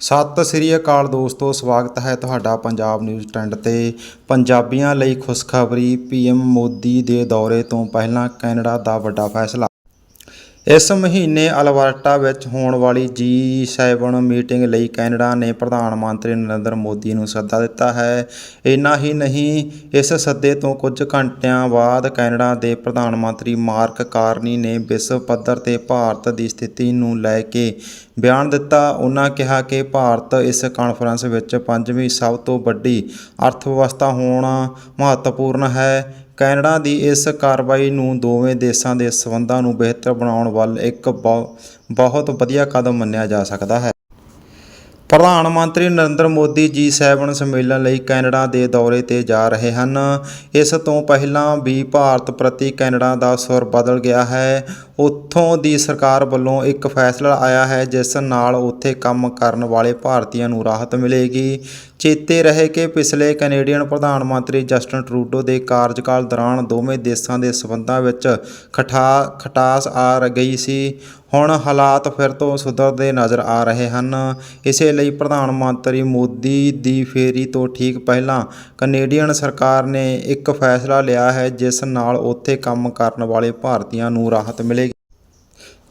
ਸਤਿ ਸ੍ਰੀ ਅਕਾਲ ਦੋਸਤੋ, ਸਵਾਗਤ ਹੈ ਤੁਹਾਡਾ ਪੰਜਾਬ ਨਿਊਜ਼ ਟ੍ਰੈਂਡ ਤੇ। ਪੰਜਾਬੀਆਂ ਲਈ ਖੁਸ਼ਖਬਰੀ ਪੀਐਮ ਮੋਦੀ ਦੇ ਦੌਰੇ ਤੋਂ ਪਹਿਲਾਂ ਕੈਨੇਡਾ ਦਾ ਵੱਡਾ ਫੈਸਲਾ। ਇਸ ਮਹੀਨੇ ਅਲਬਰਟਾ ਵਿੱਚ ਹੋਣ ਵਾਲੀ G7 ਮੀਟਿੰਗ ਲਈ ਕੈਨੇਡਾ ਨੇ ਪ੍ਰਧਾਨ ਮੰਤਰੀ ਨਰਿੰਦਰ ਮੋਦੀ ਨੂੰ ਸੱਦਾ ਦਿੱਤਾ ਹੈ। ਇੰਨਾ ਹੀ ਨਹੀਂ, ਇਸ ਸੱਦੇ ਤੋਂ ਕੁਝ ਘੰਟਿਆਂ ਬਾਅਦ ਕੈਨੇਡਾ ਦੇ ਪ੍ਰਧਾਨ ਮੰਤਰੀ ਮਾਰਕ ਕਾਰਨੀ ਨੇ ਵਿਸ਼ਵ ਪੱਧਰ ਤੇ ਭਾਰਤ ਦੀ ਸਥਿਤੀ ਨੂੰ ਲੈ ਕੇ ਬਿਆਨ ਦਿੱਤਾ। ਉਹਨਾਂ ਕਿਹਾ ਕਿ ਭਾਰਤ ਇਸ ਕਾਨਫਰੰਸ ਵਿੱਚ ਪੰਜਵੀਂ ਸਭ ਤੋਂ ਵੱਡੀ ਅਰਥ ਵਿਵਸਥਾ ਹੋਣਾ ਮਹੱਤਵਪੂਰਨ ਹੈ। ਕੈਨੇਡਾ ਦੀ ਇਸ ਕਾਰਵਾਈ ਨੂੰ ਦੋਵੇਂ ਦੇਸ਼ਾਂ ਦੇ ਸਬੰਧਾਂ ਨੂੰ ਬਿਹਤਰ ਬਣਾਉਣ ਵੱਲ ਇੱਕ ਬਹੁ- ਬਹੁਤ ਵਧੀਆ ਕਦਮ ਮੰਨਿਆ ਜਾ ਸਕਦਾ ਹੈ। ਪ੍ਰਧਾਨ ਮੰਤਰੀ ਨਰਿੰਦਰ ਮੋਦੀ G7 ਸੰਮੇਲਨ ਲਈ ਕੈਨੇਡਾ ਦੇ ਦੌਰੇ ਤੇ ਜਾ ਰਹੇ ਹਨ। ਇਸ ਤੋਂ ਪਹਿਲਾਂ ਵੀ ਭਾਰਤ ਪ੍ਰਤੀ ਕੈਨੇਡਾ ਦਾ ਸੁਰ ਬਦਲ ਗਿਆ ਹੈ। ਉੱਥੋਂ ਦੀ ਸਰਕਾਰ ਵੱਲੋਂ ਇੱਕ ਫੈਸਲਾ ਆਇਆ ਹੈ, ਜਿਸ ਨਾਲ ਉੱਥੇ ਕੰਮ ਕਰਨ ਵਾਲੇ ਭਾਰਤੀਆਂ ਨੂੰ ਰਾਹਤ ਮਿਲੇਗੀ। ਚੇਤੇ ਰਹੇ ਕਿ ਪਿਛਲੇ ਕੈਨੇਡੀਅਨ ਪ੍ਰਧਾਨ ਮੰਤਰੀ ਜਸਟਨ ਟਰੂਡੋ ਦੇ ਕਾਰਜਕਾਲ ਦੌਰਾਨ ਦੋਵੇਂ ਦੇਸ਼ਾਂ ਦੇ ਸਬੰਧਾਂ ਵਿੱਚ ਖਟਾ ਖਟਾਸ ਆ ਗਈ ਸੀ। ਹੁਣ ਹਾਲਾਤ ਫਿਰ ਤੋਂ ਸੁਧਰਦੇ ਨਜ਼ਰ ਆ ਰਹੇ ਹਨ। ਇਸੇ ਲਈ ਪ੍ਰਧਾਨ ਮੰਤਰੀ ਮੋਦੀ ਦੀ ਫੇਰੀ ਤੋਂ ਠੀਕ ਪਹਿਲਾਂ ਕੈਨੇਡੀਅਨ ਸਰਕਾਰ ਨੇ ਇੱਕ ਫੈਸਲਾ ਲਿਆ ਹੈ, ਜਿਸ ਨਾਲ ਉੱਥੇ ਕੰਮ ਕਰਨ ਵਾਲੇ ਭਾਰਤੀਆਂ ਨੂੰ ਰਾਹਤ ਮਿਲੇਗੀ।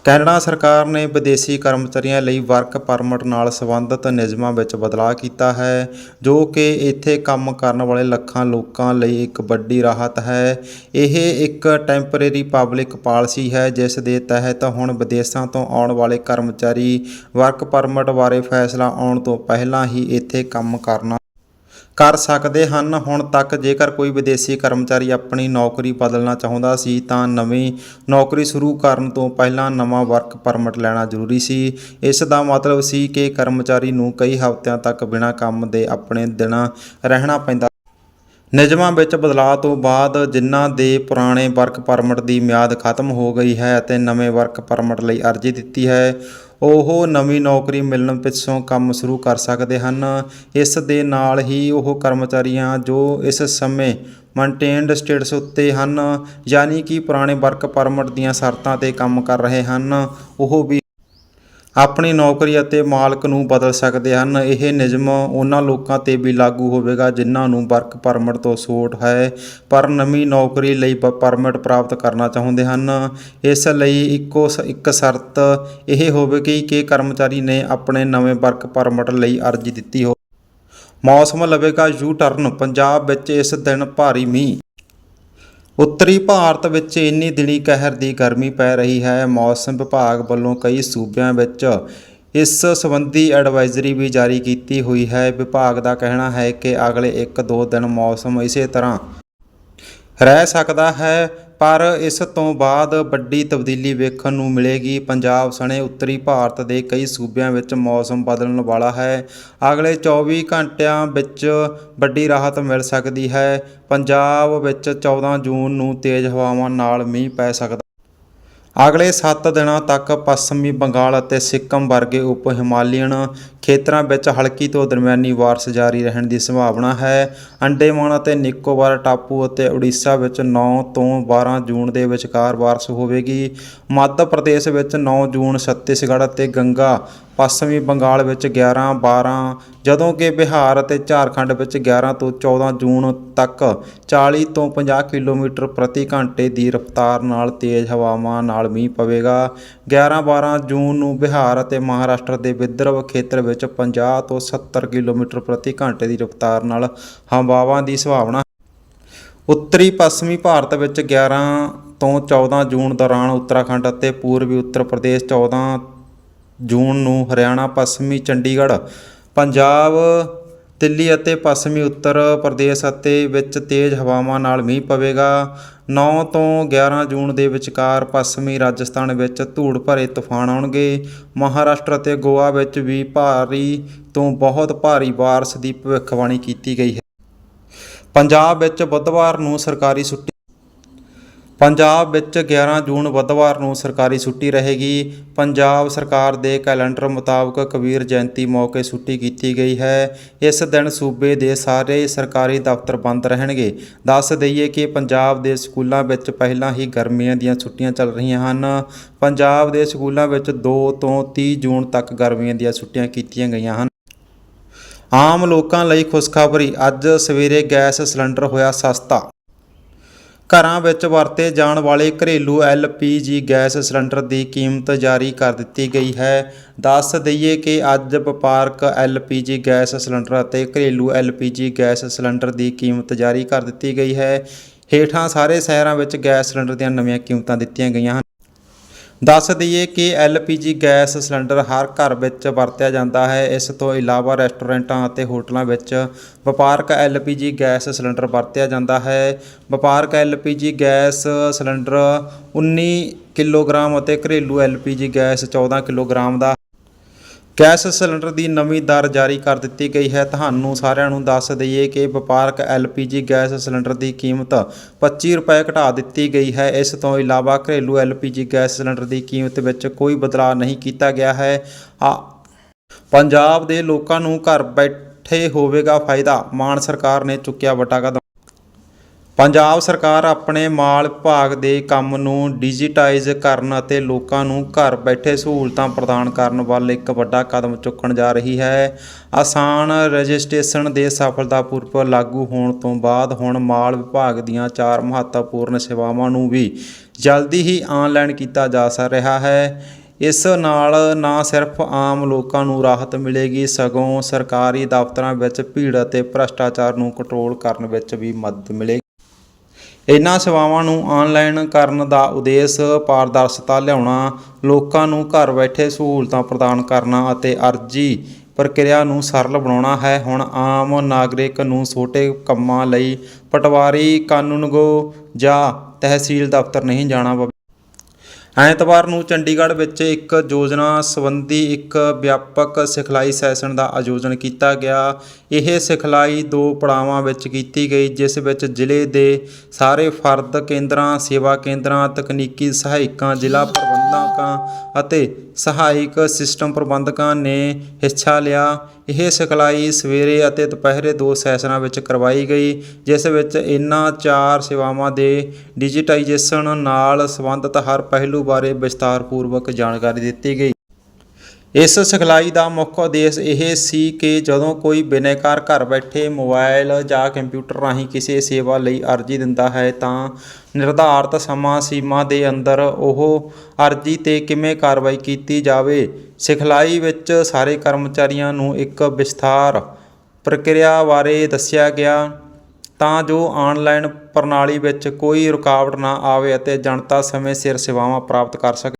ਕੈਨੇਡਾ ਸਰਕਾਰ ਨੇ ਵਿਦੇਸ਼ੀ ਕਰਮਚਾਰੀਆਂ ਲਈ ਵਰਕ ਪਰਮਿਟ ਨਾਲ ਸੰਬੰਧਿਤ ਨਿਯਮਾਂ ਵਿੱਚ ਬਦਲਾਅ ਕੀਤਾ ਹੈ, ਜੋ ਕਿ ਇੱਥੇ ਕੰਮ ਕਰਨ ਵਾਲੇ ਲੱਖਾਂ ਲੋਕਾਂ ਲਈ ਇੱਕ ਵੱਡੀ ਰਾਹਤ ਹੈ। ਇਹ ਇੱਕ ਟੈਂਪਰੇਰੀ ਪਬਲਿਕ ਪਾਲਿਸੀ ਹੈ, ਜਿਸ ਦੇ ਤਹਿਤ ਹੁਣ ਵਿਦੇਸ਼ਾਂ ਤੋਂ ਆਉਣ ਵਾਲੇ ਕਰਮਚਾਰੀ ਵਰਕ ਪਰਮਿਟ ਬਾਰੇ ਫੈਸਲਾ ਆਉਣ ਤੋਂ ਪਹਿਲਾਂ ਹੀ ਇੱਥੇ ਕੰਮ ਕਰਨਾ ਕਰ ਸਕਦੇ ਹਨ। ਹੁਣ ਤੱਕ ਜੇਕਰ ਕੋਈ ਵਿਦੇਸ਼ੀ ਕਰਮਚਾਰੀ ਆਪਣੀ ਨੌਕਰੀ ਬਦਲਣਾ ਚਾਹੁੰਦਾ ਸੀ, ਤਾਂ ਨਵੀਂ ਨੌਕਰੀ ਸ਼ੁਰੂ ਕਰਨ ਤੋਂ ਪਹਿਲਾਂ ਨਵਾਂ ਵਰਕ ਪਰਮਿਟ ਲੈਣਾ ਜ਼ਰੂਰੀ ਸੀ। ਇਸ ਦਾ ਮਤਲਬ ਸੀ ਕਿ ਕਰਮਚਾਰੀ ਨੂੰ ਕਈ ਹਫ਼ਤਿਆਂ ਤੱਕ ਬਿਨਾਂ ਕੰਮ ਦੇ ਆਪਣੇ ਦਿਨਾਂ ਰਹਿਣਾ ਪੈਂਦਾ ਨਿਯਮਾਂ ਵਿੱਚ ਬਦਲਾਅ ਤੋਂ ਬਾਅਦ ਜਿਨ੍ਹਾਂ ਦੇ ਪੁਰਾਣੇ ਵਰਕ ਪਰਮਿਟ ਦੀ ਮਿਆਦ ਖਤਮ ਹੋ ਗਈ ਹੈ ਅਤੇ ਨਵੇਂ ਵਰਕ ਪਰਮਿਟ ਲਈ ਅਰਜ਼ੀ ਦਿੱਤੀ ਹੈ, ਉਹ ਨਵੀਂ ਨੌਕਰੀ ਮਿਲਣ ਪਿੱਛੋਂ ਕੰਮ ਸ਼ੁਰੂ ਕਰ ਸਕਦੇ ਹਨ। ਇਸ ਦੇ ਨਾਲ ਹੀ ਉਹ ਕਰਮਚਾਰੀਆਂ ਜੋ ਇਸ ਸਮੇਂ ਮੇਨਟੇਨਡ ਸਟੇਟਸ ਉੱਤੇ ਹਨ, ਯਾਨੀ ਕਿ ਪੁਰਾਣੇ ਵਰਕ ਪਰਮਿਟ ਦੀਆਂ ਸ਼ਰਤਾਂ ਤੇ ਕੰਮ ਕਰ ਰਹੇ ਹਨ, ਉਹ ਵੀ ਆਪਣੀ ਨੌਕਰੀ ਅਤੇ ਮਾਲਕ ਨੂੰ ਬਦਲ ਸਕਦੇ ਹਨ। ਇਹ ਨਿਯਮ ਉਹਨਾਂ ਲੋਕਾਂ ਤੇ ਵੀ ਲਾਗੂ ਹੋਵੇਗਾ ਜਿਨ੍ਹਾਂ ਨੂੰ ਵਰਕ ਪਰਮਿਟ ਤੋਂ ਛੋਟ ਹੈ, ਪਰ ਨਵੀਂ ਨੌਕਰੀ ਲਈ ਪ- ਪਰਮਿਟ ਪ੍ਰਾਪਤ ਕਰਨਾ ਚਾਹੁੰਦੇ ਹਨ। ਇਸ ਲਈ ਇੱਕੋ ਸ- ਇੱਕ ਸ਼ਰਤ ਇਹ ਹੋਵੇਗੀ ਕਿ ਕਰਮਚਾਰੀ ਨੇ ਆਪਣੇ ਨਵੇਂ ਵਰਕ ਪਰਮਿਟ ਲਈ ਅਰਜ਼ੀ ਦਿੱਤੀ ਹੋ। ਮੌਸਮ ਲਵੇਗਾ ਯੂ ਟਰਨ ਪੰਜਾਬ ਵਿੱਚ ਇਸ ਦਿਨ ਭਾਰੀ ਮੀਂਹ। ਉੱਤਰੀ ਭਾਰਤ ਵਿੱਚ ਇੰਨੀ ਦਿਨੀ ਕਹਿਰ ਦੀ ਗਰਮੀ ਪੈ ਰਹੀ ਹੈ। ਮੌਸਮ ਵਿਭਾਗ ਵੱਲੋਂ ਕਈ ਸੂਬਿਆਂ ਵਿੱਚ ਇਸ ਸੰਬੰਧੀ ਐਡਵਾਈਜ਼ਰੀ ਵੀ ਜਾਰੀ ਕੀਤੀ ਹੋਈ ਹੈ। ਵਿਭਾਗ ਦਾ ਕਹਿਣਾ ਹੈ ਕਿ ਅਗਲੇ 1-2 ਦਿਨ ਮੌਸਮ ਇਸੇ ਤਰ੍ਹਾਂ ਰਹਿ ਸਕਦਾ ਹੈ। ਪਰ ਇਸ ਤੋਂ ਬਾਅਦ ਵੱਡੀ ਤਬਦੀਲੀ ਵੇਖਣ ਨੂੰ ਮਿਲੇਗੀ। ਪੰਜਾਬ ਸਣੇ ਉੱਤਰੀ ਭਾਰਤ ਦੇ ਕਈ ਸੂਬਿਆਂ ਵਿੱਚ ਮੌਸਮ ਬਦਲਣ ਵਾਲਾ ਹੈ। ਅਗਲੇ 24 ਘੰਟਿਆਂ ਵਿੱਚ ਵੱਡੀ ਰਾਹਤ ਮਿਲ ਸਕਦੀ ਹੈ। ਪੰਜਾਬ ਵਿੱਚ 14 ਜੂਨ ਨੂੰ ਤੇਜ਼ ਹਵਾਵਾਂ ਨਾਲ ਮੀਂਹ ਪੈ ਸਕਦਾ ਅਗਲੇ 7 ਦਿਨਾਂ ਤੱਕ ਪੱਛਮੀ ਬੰਗਾਲ ਅਤੇ ਸਿੱਕਮ ਵਰਗੇ ਉਪ ਹਿਮਾਲੀਅਨ ਖੇਤਰਾਂ ਵਿੱਚ ਹਲਕੀ ਤੋਂ ਦਰਮਿਆਨੀ ਬਾਰਿਸ਼ ਜਾਰੀ ਰਹਿਣ ਦੀ ਸੰਭਾਵਨਾ ਹੈ। ਅੰਡੇਮਾਨ ਅਤੇ ਨਿਕੋਬਾਰ ਟਾਪੂ ਅਤੇ ਉੜੀਸਾ ਵਿੱਚ 9 ਤੋਂ 12 ਜੂਨ ਦੇ ਵਿਚਕਾਰ ਬਾਰਿਸ਼ ਹੋਵੇਗੀ। ਮੱਧ ਪ੍ਰਦੇਸ਼ ਵਿੱਚ 9 ਜੂਨ, ਛੱਤੀਸਗੜ੍ਹ ਅਤੇ ਗੰਗਾ। ਪੱਛਮੀ ਬੰਗਾਲ ਵਿੱਚ 11 12 ਜਦੋਂ ਕਿ ਬਿਹਾਰ ਅਤੇ ਝਾਰਖੰਡ ਵਿੱਚ 11 ਤੋਂ 14 ਜੂਨ ਤੱਕ 40 ਤੋਂ 50 ਕਿਲੋਮੀਟਰ ਪ੍ਰਤੀ ਘੰਟੇ ਦੀ ਰਫ਼ਤਾਰ ਨਾਲ ਤੇਜ਼ ਹਵਾਵਾਂ ਨਾਲ ਮੀਂਹ ਪਵੇਗਾ। 11 12 ਜੂਨ ਨੂੰ ਬਿਹਾਰ ਅਤੇ ਮਹਾਰਾਸ਼ਟਰ ਦੇ ਵਿਦਰਭ ਖੇਤਰ ਵਿੱਚ 50 ਤੋਂ 70 ਕਿਲੋਮੀਟਰ ਪ੍ਰਤੀ ਘੰਟੇ ਦੀ ਰਫ਼ਤਾਰ ਨਾਲ ਹਵਾਵਾਂ ਦੀ ਸੰਭਾਵਨਾ ਉੱਤਰੀ ਪੱਛਮੀ ਭਾਰਤ ਵਿੱਚ 11 ਤੋਂ 14 ਜੂਨ ਦੌਰਾਨ ਉੱਤਰਾਖੰਡ ਅਤੇ ਪੂਰਬੀ ਉੱਤਰ ਪ੍ਰਦੇਸ਼ 14 ਜੂਨ ਨੂੰ ਹਰਿਆਣਾ, ਪੱਛਮੀ ਚੰਡੀਗੜ੍ਹ, ਪੰਜਾਬ ਦਿੱਲੀ ਅਤੇ ਪੱਛਮੀ ਉੱਤਰ ਪ੍ਰਦੇਸ਼ ਅਤੇ ਵਿੱਚ ਤੇਜ਼ ਹਵਾਵਾਂ ਨਾਲ ਮੀਂਹ ਪਵੇਗਾ। 9 ਤੋਂ 11 ਜੂਨ ਦੇ ਵਿਚਕਾਰ ਪੱਛਮੀ ਰਾਜਸਥਾਨ ਵਿੱਚ ਧੂੜ ਭਰੇ ਤੂਫਾਨ ਆਉਣਗੇ। ਮਹਾਰਾਸ਼ਟਰ ਅਤੇ ਗੋਆ ਵਿੱਚ ਵੀ ਭਾਰੀ ਤੋਂ ਬਹੁਤ ਭਾਰੀ ਬਾਰਿਸ਼ ਦੀ ਭਵਿੱਖਬਾਣੀ ਕੀਤੀ ਗਈ ਹੈ। ਪੰਜਾਬ ਵਿੱਚ ਬੁੱਧਵਾਰ ਨੂੰ ਸਰਕਾਰੀ ਛੁੱਟੀ ਪੰਜਾਬ ਵਿੱਚ 11 ਜੂਨ ਬੁੱਧਵਾਰ ਨੂੰ ਸਰਕਾਰੀ ਛੁੱਟੀ ਰਹੇਗੀ। ਪੰਜਾਬ ਸਰਕਾਰ ਦੇ ਕੈਲੰਡਰ ਮੁਤਾਬਕ ਕਬੀਰ ਜਯੰਤੀ ਮੌਕੇ ਛੁੱਟੀ ਕੀਤੀ ਗਈ ਹੈ। ਇਸ ਦਿਨ ਸੂਬੇ ਦੇ ਸਾਰੇ ਸਰਕਾਰੀ ਦਫ਼ਤਰ ਬੰਦ ਰਹਿਣਗੇ। ਦੱਸ ਦਈਏ ਕਿ ਪੰਜਾਬ ਦੇ ਸਕੂਲਾਂ ਵਿੱਚ ਪਹਿਲਾਂ ਹੀ ਗਰਮੀਆਂ ਦੀਆਂ ਛੁੱਟੀਆਂ ਚੱਲ ਰਹੀਆਂ ਹਨ। ਪੰਜਾਬ ਦੇ ਸਕੂਲਾਂ ਵਿੱਚ 2 ਤੋਂ 30 ਜੂਨ ਤੱਕ ਗਰਮੀਆਂ ਦੀਆਂ ਛੁੱਟੀਆਂ ਕੀਤੀਆਂ ਗਈਆਂ ਹਨ। ਆਮ ਲੋਕਾਂ ਲਈ ਖੁਸ਼ਖਬਰੀ, ਅੱਜ ਸਵੇਰੇ ਗੈਸ ਸਿਲੰਡਰ ਹੋਇਆ ਸਸਤਾ। ਘਰਾਂ ਵਿੱਚ ਵਰਤੇ ਜਾਣ ਵਾਲੇ ਘਰੇਲੂ ਐਲਪੀਜੀ ਗੈਸ ਸਿਲੰਡਰ ਦੀ ਕੀਮਤ ਜਾਰੀ ਕਰ ਦਿੱਤੀ ਗਈ ਹੈ। ਦੱਸ ਦਈਏ ਕਿ ਅੱਜ ਵਪਾਰਕ ਐਲਪੀਜੀ ਗੈਸ ਸਿਲੰਡਰ ਅਤੇ ਘਰੇਲੂ ਐਲਪੀਜੀ ਗੈਸ ਸਿਲੰਡਰ ਦੀ ਕੀਮਤ ਜਾਰੀ ਕਰ ਦਿੱਤੀ ਗਈ ਹੈ। ਹੇਠਾਂ ਸਾਰੇ ਸ਼ਹਿਰਾਂ ਵਿੱਚ ਗੈਸ ਸਿਲੰਡਰ ਦੀਆਂ ਨਵੀਆਂ ਕੀਮਤਾਂ ਦਿੱਤੀਆਂ ਗਈਆਂ ਹਨ। ਦੱਸ ਦਈਏ ਕਿ ਐਲਪੀਜੀ ਗੈਸ ਸਿਲੰਡਰ ਹਰ ਘਰ ਵਿੱਚ ਵਰਤਿਆ ਜਾਂਦਾ ਹੈ। ਇਸ ਤੋਂ ਇਲਾਵਾ ਰੈਸਟੋਰੈਂਟਾਂ ਅਤੇ ਹੋਟਲਾਂ ਵਿੱਚ ਵਪਾਰਕ ਐਲਪੀਜੀ ਗੈਸ ਸਿਲੰਡਰ ਵਰਤਿਆ ਜਾਂਦਾ ਹੈ। ਵਪਾਰਕ ਐਲਪੀਜੀ ਗੈਸ ਸਿਲੰਡਰ 19 ਕਿਲੋਗ੍ਰਾਮ ਅਤੇ ਘਰੇਲੂ ਐਲਪੀਜੀ ਗੈਸ 14 ਕਿਲੋਗ੍ਰਾਮ ਦਾ ਗੈਸ ਸਿਲੰਡਰ ਦੀ ਨਵੀਂ ਦਰ ਜਾਰੀ ਕਰ ਦਿੱਤੀ ਗਈ ਹੈ। ਤੁਹਾਨੂੰ ਸਾਰਿਆਂ ਨੂੰ ਦੱਸ ਦਈਏ ਕਿ ਵਪਾਰਕ ਐਲਪੀਜੀ ਗੈਸ ਸਿਲੰਡਰ ਦੀ ਕੀਮਤ 25 ਰੁਪਏ ਘਟਾ ਦਿੱਤੀ ਗਈ ਹੈ। ਇਸ ਤੋਂ ਇਲਾਵਾ ਘਰੇਲੂ ਐਲਪੀਜੀ ਗੈਸ ਸਿਲੰਡਰ ਦੀ ਕੀਮਤ ਵਿੱਚ ਕੋਈ ਬਦਲਾਅ ਨਹੀਂ ਕੀਤਾ ਗਿਆ ਹੈ। ਆ, ਪੰਜਾਬ ਦੇ ਲੋਕਾਂ ਨੂੰ ਘਰ ਬੈਠੇ ਹੋਵੇਗਾ ਫਾਇਦਾ, ਮਾਨ ਸਰਕਾਰ ਨੇ ਚੁੱਕਿਆ ਵੱਡਾ ਕਦਮ। ਪੰਜਾਬ ਸਰਕਾਰ ਆਪਣੇ ਮਾਲ ਵਿਭਾਗ ਦੇ ਕੰਮ ਨੂੰ ਡਿਜੀਟਾਈਜ਼ ਕਰਨ ਅਤੇ ਲੋਕਾਂ ਨੂੰ ਘਰ ਬੈਠੇ ਸਹੂਲਤਾਂ ਪ੍ਰਦਾਨ ਕਰਨ ਵੱਲ ਇੱਕ ਵੱਡਾ ਕਦਮ ਚੁੱਕਣ ਜਾ ਰਹੀ ਹੈ। ਆਸਾਨ ਰਜਿਸਟ੍ਰੇਸ਼ਨ ਦੇ ਸਫਲਤਾਪੂਰਵਕ ਲਾਗੂ ਹੋਣ ਤੋਂ ਬਾਅਦ ਹੁਣ ਮਾਲ ਵਿਭਾਗ ਦੀਆਂ ਚਾਰ ਮਹੱਤਵਪੂਰਨ ਸੇਵਾਵਾਂ ਨੂੰ ਵੀ ਜਲਦੀ ਹੀ ਆਨਲਾਈਨ ਕੀਤਾ ਜਾ ਸਕ ਰਿਹਾ ਹੈ। ਇਸ ਨਾਲ ਨਾ ਸਿਰਫ ਆਮ ਲੋਕਾਂ ਨੂੰ ਰਾਹਤ ਮਿਲੇਗੀ, ਸਗੋਂ ਸਰਕਾਰੀ ਦਫ਼ਤਰਾਂ ਵਿੱਚ ਭੀੜ ਅਤੇ ਭ੍ਰਸ਼ਟਾਚਾਰ ਨੂੰ ਕੰਟਰੋਲ ਕਰਨ ਵਿੱਚ ਵੀ ਮਦਦ ਮਿਲੇਗੀ। ਇਹਨਾਂ ਸੇਵਾਵਾਂ ਨੂੰ ਆਨਲਾਈਨ ਕਰਨ ਦਾ ਉਦੇਸ਼ ਪਾਰਦਰਸ਼ਤਾ ਲਿਆਉਣਾ, ਲੋਕਾਂ ਨੂੰ ਘਰ ਬੈਠੇ ਸਹੂਲਤਾਂ ਪ੍ਰਦਾਨ ਕਰਨਾ ਅਤੇ ਅਰਜ਼ੀ ਪ੍ਰਕਿਰਿਆ ਨੂੰ ਸਰਲ ਬਣਾਉਣਾ ਹੈ। ਹੁਣ ਆਮ ਨਾਗਰਿਕ ਨੂੰ ਛੋਟੇ ਕੰਮਾਂ ਲਈ ਪਟਵਾਰੀ ਕਾਨੂੰਨਗੋ ਜਾਂ ਤਹਿਸੀਲ ਦਫ਼ਤਰ ਨਹੀਂ ਜਾਣਾ ਐਤਵਾਰ ਨੂੰ ਚੰਡੀਗੜ੍ਹ ਵਿੱਚ ਇੱਕ ਯੋਜਨਾ ਸੰਬੰਧੀ ਇੱਕ ਵਿਆਪਕ ਸਿਖਲਾਈ ਸੈਸ਼ਨ ਦਾ ਆਯੋਜਨ ਕੀਤਾ ਗਿਆ। ਇਹ ਸਿਖਲਾਈ ਦੋ ਪੜਾਵਾਂ ਵਿੱਚ ਕੀਤੀ ਗਈ, ਜਿਸ ਵਿੱਚ ਜ਼ਿਲ੍ਹੇ ਦੇ ਸਾਰੇ ਫਰਦ ਕੇਂਦਰਾਂ, ਸੇਵਾ ਕੇਂਦਰਾਂ, ਤਕਨੀਕੀ ਸਹਾਇਕਾਂ, ਜ਼ਿਲ੍ਹਾ ਪ੍ਰਬੰਧਾਂ ਪ੍ਰਬੰਧਕਾਂ ਅਤੇ ਸਹਾਇਕ ਸਿਸਟਮ ਪ੍ਰਬੰਧਕਾਂ ਨੇ ਹਿੱਸਾ ਲਿਆ। ਇਹ ਸਿਖਲਾਈ ਸਵੇਰੇ ਅਤੇ ਦੁਪਹਿਰੇ ਦੋ ਸੈਸ਼ਨਾਂ ਵਿੱਚ ਕਰਵਾਈ ਗਈ, ਜਿਸ ਵਿੱਚ ਇਨ੍ਹਾਂ ਚਾਰ ਸੇਵਾਵਾਂ ਦੇ ਡਿਜੀਟਾਈਜੇਸ਼ਨ ਨਾਲ ਸੰਬੰਧਿਤ ਹਰ ਪਹਿਲੂ ਬਾਰੇ ਵਿਸਤਾਰਪੂਰਵਕ ਜਾਣਕਾਰੀ ਦਿੱਤੀ ਗਈ। ਇਸ ਸਿਖਲਾਈ ਦਾ ਮੁੱਖ ਉਦੇਸ਼ ਇਹ ਸੀ ਕਿ ਜਦੋਂ ਕੋਈ ਬਿਨੈਕਾਰ ਘਰ ਬੈਠੇ ਮੋਬਾਈਲ ਜਾਂ ਕੰਪਿਊਟਰ ਰਾਹੀਂ ਕਿਸੇ ਸੇਵਾ ਲਈ ਅਰਜ਼ੀ ਦਿੰਦਾ ਹੈ ਤਾਂ ਨਿਰਧਾਰਤ ਸਮਾਂ ਸੀਮਾ ਦੇ ਅੰਦਰ ਉਹ ਅਰਜ਼ੀ ਤੇ ਕਿਵੇਂ ਕਾਰਵਾਈ ਕੀਤੀ ਜਾਵੇ, ਸਿਖਲਾਈ ਵਿੱਚ ਸਾਰੇ ਕਰਮਚਾਰੀਆਂ ਨੂੰ ਇੱਕ ਵਿਸਥਾਰ ਪ੍ਰਕਿਰਿਆ ਬਾਰੇ ਦੱਸਿਆ ਗਿਆ ਤਾਂ ਜੋ ਆਨਲਾਈਨ ਪ੍ਰਣਾਲੀ ਵਿੱਚ ਕੋਈ ਰੁਕਾਵਟ ਨਾ ਆਵੇ ਅਤੇ ਜਨਤਾ ਸਮੇਂ ਸਿਰ ਸੇਵਾਵਾਂ ਪ੍ਰਾਪਤ ਕਰ ਸਕੇ।